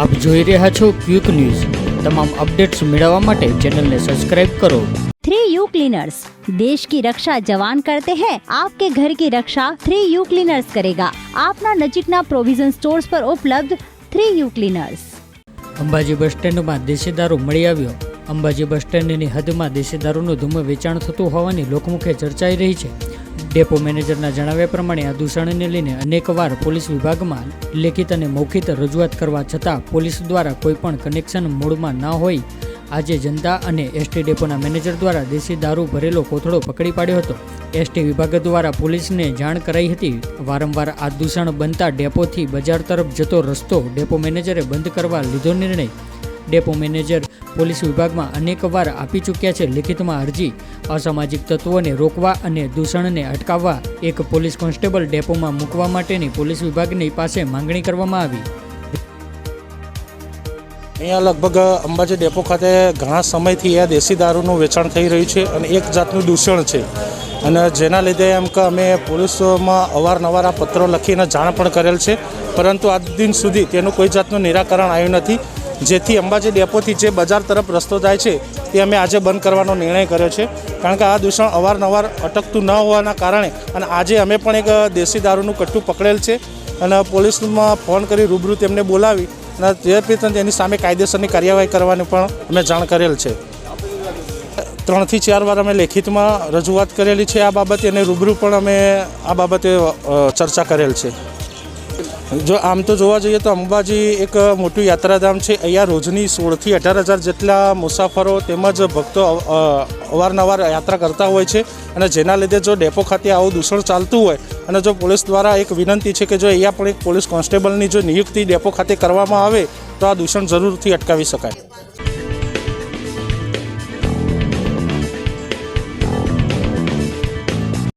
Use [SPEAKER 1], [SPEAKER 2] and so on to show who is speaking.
[SPEAKER 1] આપ જોઈ રહ્યા છો ક્વિક ન્યૂઝ. તમામ અપડેટ્સ મેળવવા માટે ચેનલને સબસ્ક્રાઇબ કરો.
[SPEAKER 2] थ्री यू क्लीनर्स देश की रक्षा जवान करते हैं आपके ઘર કી રક્ષા થ્રી યુ ક્લીનર્સ કરેગા. આપના નજીકના પ્રોવિઝન સ્ટોર્સ પર ઉપલબ્ધ three U cleaners.
[SPEAKER 1] Ambaji bus સ્ટેન્ડમાં દેશી દારૂ મળી આવ્યો. અંબાજી બસ સ્ટેન્ડની હદમાં દેશી દારૂનું ધૂમ વેચાણ થતું હોવાની લોકમુખે ચર્ચાઈ રહી છે. ડેપો મેનેજરના જણાવ્યા પ્રમાણે આ દૂષણને લઈને અનેકવાર પોલીસ વિભાગમાં લેખિત અને મૌખિત રજૂઆત કરવા છતાં પોલીસ દ્વારા કોઈપણ કનેક્શન મૂળમાં ન હોય. આજે જનતા અને એસટી ડેપોના મેનેજર દ્વારા દેશી દારૂ ભરેલો કોથળો પકડી પાડ્યો હતો. એસટી વિભાગ દ્વારા પોલીસને જાણ કરાઈ હતી. વારંવાર આ દૂષણ બનતા ડેપોથી બજાર તરફ જતો રસ્તો ડેપો મેનેજરે બંધ કરવા લીધો નિર્ણય. ડેપો મેનેજર પોલીસ વિભાગમાં અનેકવાર આપી ચૂક્યા છે લિખિતમાં અરજી. અસામાજિક તત્વોને રોકવા અને દૂષણને અટકાવવા એક પોલીસ કોન્સ્ટેબલ ડેપોમાં મૂકવા માટેની પોલીસ વિભાગની પાસે માંગણી કરવામાં આવી.
[SPEAKER 3] અહીંયા લગભગ અંબાજી ડેપો ખાતે ઘણા સમયથી આ દેશી દારૂનું વેચાણ થઈ રહ્યું છે અને એક જાતનું દૂષણ છે. અને જેના લીધે એમ કે અમે પોલીસોમાં અવારનવાર આ પત્રો લખીને જાણ પણ કરેલ છે. પરંતુ આજ દિન સુધી તેનું કોઈ જાતનું નિરાકરણ આવ્યું નથી. જેથી અંબાજી ડેપોથી જે બજાર તરફ રસ્તો જાય છે, તે અમે આજે બંધ કરવાનો નિર્ણય કર્યો છે. કારણ કે આ દૂષણ અવારનવાર અટકતું ન હોવાના કારણે અને આજે અમે પણ એક દેશી દારૂનું કટ્ટું પકડેલ છે અને પોલીસમાં ફોન કરી રૂબરૂ તેમને બોલાવી અને તે રીતે તેની સામે કાયદેસરની કાર્યવાહી કરવાની પણ અમે જાણ કરેલ છે. ત્રણથી ચાર વાર અમે લેખિતમાં રજૂઆત કરેલી છે આ બાબતે અને રૂબરૂ પણ અમે આ બાબતે ચર્ચા કરેલ છે. જો આમ તો જોવા જઈએ તો અંબાજી એક મોટું યાત્રાધામ છે. અહીંયા રોજની સોળથી અઢાર હજાર જેટલા મુસાફરો તેમજ ભક્તો અવારનવાર યાત્રા કરતા હોય છે અને જેના લીધે જો ડેપો ખાતે આવું દૂષણ ચાલતું હોય અને જો પોલીસ દ્વારા એક વિનંતી છે કે જો અહીંયા પણ એક પોલીસ કોન્સ્ટેબલની જો નિયુક્તિ ડેપો ખાતે કરવામાં આવે તો આ દૂષણ જરૂરથી અટકાવી શકાય.